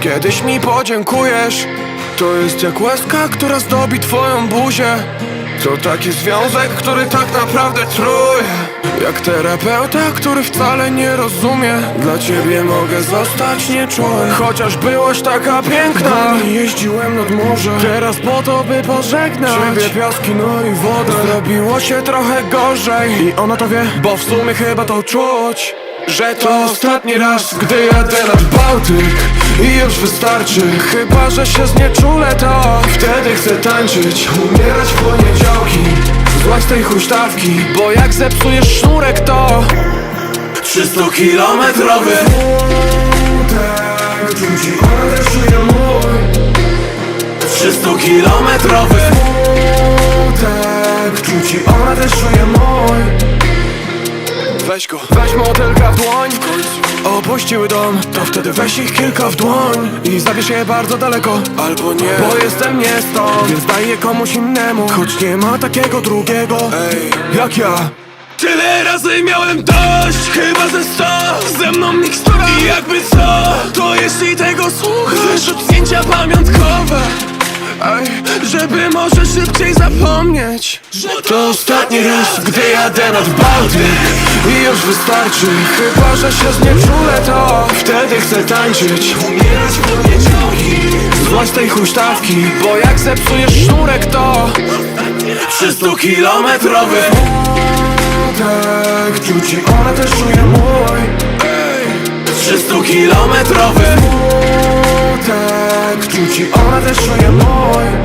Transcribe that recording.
Kiedyś mi podziękujesz. To jest jak łezka, która zdobi twoją buzię. To taki związek, który tak naprawdę truje Jak terapeuta, który wcale nie rozumie. Dla ciebie mogę zostać nieczuły Chociaż byłaś taka piękna. Jeździłem nad morze. Teraz po to, by pożegnać. Ciebie piaski, no i wodę. Zrobiło się trochę gorzej. I ona to wie, bo w sumie chyba to czuć że to ostatni raz, gdy jadę nad Bałtyk I już wystarczy. Chyba, że się znieczulę to Wtedy chcę tańczyć. Umierać w poniedziałki Złaź tej huśtawki Bo jak zepsujesz sznurek to 300-kilometrowy Tak, rzuci ona deszuje mój. 300-kilometrowy Tak, Weź go, weź motylka w dłoń. Opuściły dom, to wtedy weź ich kilka w dłoń I zabierz je bardzo daleko, albo nie. Bo jestem nie stąd, więc daj je komuś innemu. Choć nie ma takiego drugiego, ej, jak ja. Tyle razy miałem dość, chyba ze sto. Ze mną mikstura i jakby co To jeśli tego słuchasz. Wyrzuć zdjęcia pamiątkowe. Ej, żeby może szybciej zapomnieć. Że to ostatni raz, gdy jadę nad Bałtyk I już wystarczy. Chyba, że się znieczulę to Wtedy chcę tańczyć. Umierać w poniedziałki Złaź tej huśtawki Bo jak zepsujesz sznurek to 300-kilometrowy Tak, czuci ona też czuje mój. 300-kilometrowy Tak, czuci ona też czuje mój